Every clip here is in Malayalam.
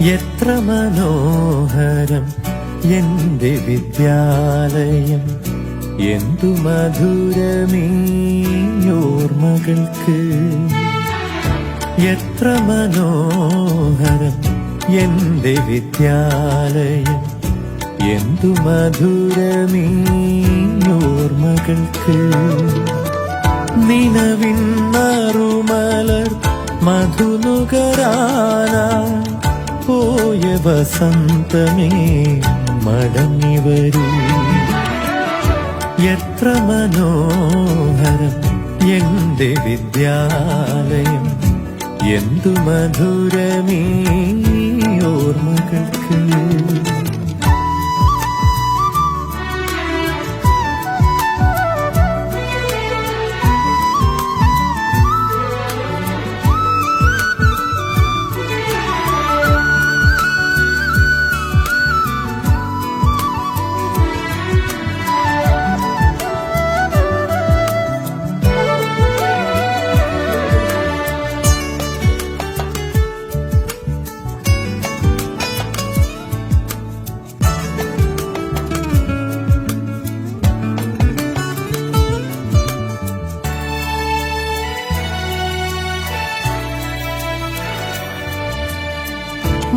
എത്ര മനോഹരം എന്റെ വിദ്യാലയം. എന്തു മധുരമീ ഓർമ്മകൾക്ക് എത്ര മനോഹരം എന്റെ വിദ്യാലയം. എന്തു മധുരമീയോർമ്മകൾക്ക് നിലവിൻ മറുമലർ മധുനുകരാന പോയ വസന്തമേ മടങ്ങി വരൂ. എത്ര മനോഹരം എന്റെ വിദ്യാലയം എന്തു മധുരമീ ഓർമ്മകൾക്ക്.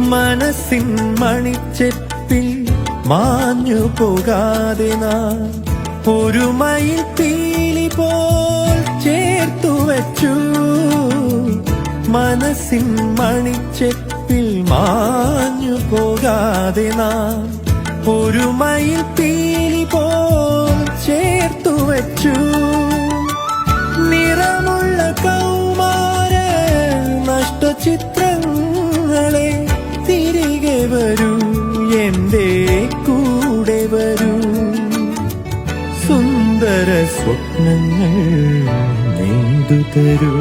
മനസ്സിൻ മണിച്ചെപ്പിൽ മാഞ്ഞു പോകാതെ നാം ഒരു മയിൽ പീലി പോൽ ചേർത്തു വച്ചു. മനസ്സിൻ മണിച്ചെപ്പിൽ മാഞ്ഞു പോകാതെ നാം ഒരു മയിൽ പീലി പോൽ ചേർത്തു വച്ചു. നിറമുള്ള കൗമാര നഷ്ടചിത്രങ്ങളെ തരൂ.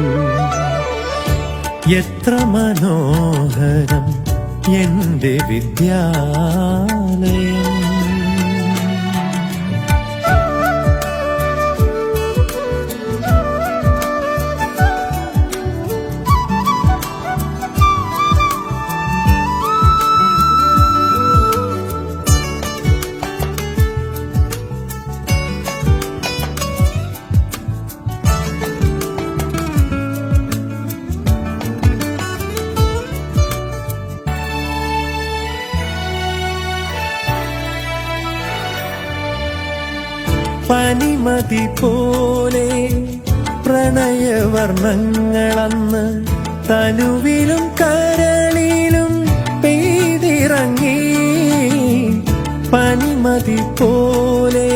എത്ര മനോഹരം എന്റെ വിദ്യാലയം. പനിമതി പോലെ പ്രണയവർണങ്ങളന്ന് തനുവിലും കരളിലും പെയ്തിറങ്ങി. പനിമതി പോലെ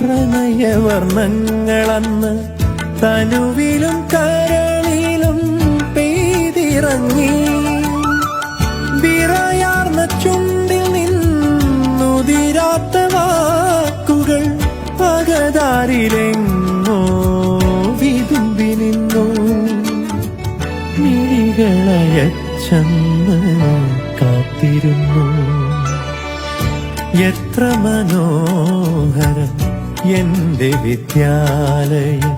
പ്രണയവർണങ്ങളന്ന് തനുവിലും കരളിലും പെയ്തിറങ്ങി. വിറയാർന്ന ചുണ്ടിൽ നിന്നുതിരാത്തവാ പകതാരിലെങ്ങോ വിതുമ്പി നിന്നു. മിഴികളയച്ചെന്ന് കാത്തിരുന്നു. എത്ര മനോഹരം എന്റെ വിദ്യാലയം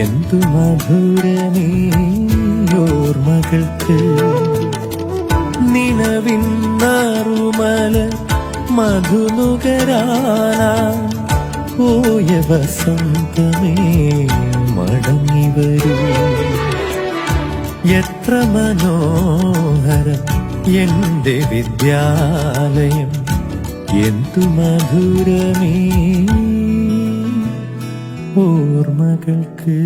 എന്തു മധുരമീ ഓർമ്മകൾക്ക് നിലവിൻ നറുമല മധുനുകരാന പോയ വസന്തമേ മടങ്ങി വരൂ. എത്ര മനോഹരം എന്റെ വിദ്യാലയം എന്തു മധുരമേ. ഓർമ്മകൾക്ക്